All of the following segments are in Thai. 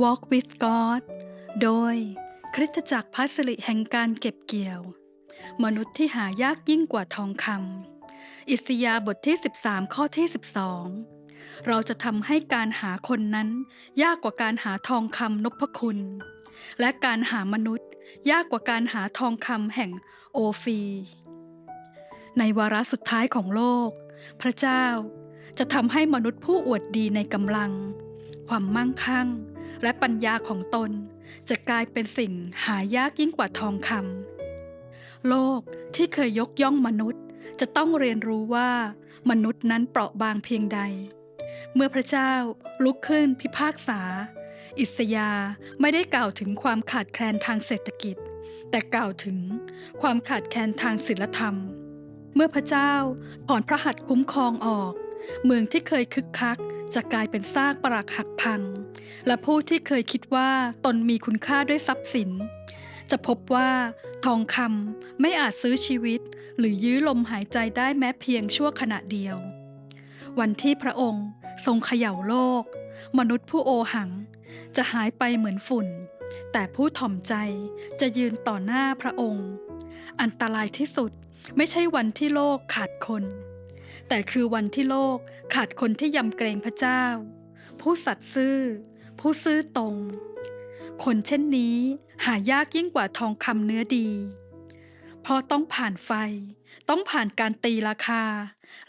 Walk with God โดยคริสตจักรพัสริแห่งการเก็บเกี่ยว มนุษย์ที่หายากยิ่งกว่าทองคำอิสยาบทที่ 13 ข้อที่ 12 เราจะทำให้การหาคนนั้น ยากกว่าการหาทองคำนพคุณ และการหามนุษย์ ยากกว่าการหาทองคำแห่งโอฟี ในวาระสุดท้ายของโลก พระเจ้าจะทำให้มนุษย์ผู้อวดดีในกำลัง ความมั่งคั่ง และปัญญาของตน จะกลายเป็นสิ่งหายากยิ่งกว่าทองคำโลกที่เคยยกย่องมนุษย์ จะต้องเรียนรู้ว่ามนุษย์นั้นเปราะบางเพียงใด เมื่อพระเจ้าลุกขึ้นพิพากษา อิสยาไม่ได้กล่าวถึงความขาดแคลนทางเศรษฐกิจ แต่กล่าวถึงความขาดแคลนทางศีลธรรม เมื่อพระเจ้าถอนพระหัตถ์คุ้มครองออก เมืองที่เคยคึกคักจะกลายเป็นซากปรักหักพัง และผู้ที่เคยคิดว่าตนมีคุณค่าด้วยทรัพย์สิน จะพบว่าทองคำไม่อาจซื้อชีวิต หรือยื้อลมหายใจได้แม้เพียงชั่วขณะเดียว วันที่พระองค์ทรงเขย่าโลก มนุษย์ผู้โอหัง จะหายไปเหมือนฝุ่น แต่ผู้ถ่อมใจจะยืนต่อหน้าพระองค์ อันตรายที่สุดไม่ใช่วันที่โลกขาดคน แต่คือวันที่โลกขาดคนที่ยำเกรงพระเจ้า ผู้สัตย์ซื่อ ผู้ซื่อตรง คนเช่นนี้หายากยิ่งกว่าทองคำเนื้อดี เพราะต้องผ่านไฟ ต้องผ่านการตีราคา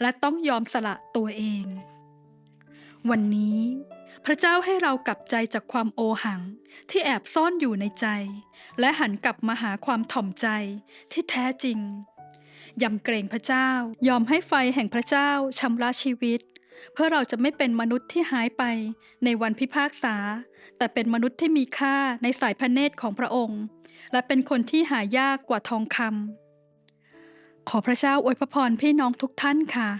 และต้องยอมสละตัวเอง วันนี้พระเจ้าให้เรากลับใจจากความโอหังที่แอบซ่อนอยู่ในใจ และหันกลับมาหาความถ่อมใจที่แท้จริงยำเกรงพระเจ้ายอมให้ไฟแห่งพระเจ้าชำระชีวิต เพื่อเราจะไม่เป็นมนุษย์ที่หายไปในวันพิพากษา แต่เป็นมนุษย์ที่มีค่าในสายพระเนตรของพระองค์ และเป็นคนที่หายากกว่าทองคำขอพระเจ้าอวยพระพรพี่น้องทุกท่านค่ะ